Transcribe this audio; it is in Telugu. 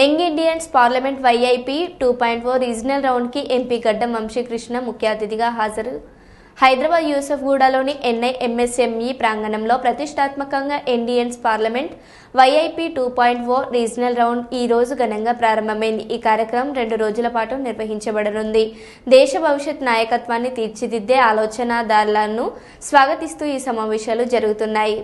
Young Indians parliament YIP two point four regional రౌండ్కి MP Gaddam Vamsikrishna ముఖ్య అతిథిగా హాజరు. హైదరాబాద్ యూసఫ్గూడలోని ఎన్ఐ ఎంఎస్ఎంఈ ప్రాంగణంలో ప్రతిష్టాత్మకంగా Indians parliament YIP two point four regional round ఈ రోజు ఘనంగా ప్రారంభమైంది. ఈ కార్యక్రమం రెండు రోజుల పాటు నిర్వహించబడనుంది. దేశ భవిష్యత్ నాయకత్వాన్ని తీర్చిదిద్దే ఆలోచనదారులను స్వాగతిస్తూ ఈ సమావేశాలు జరుగుతున్నాయి.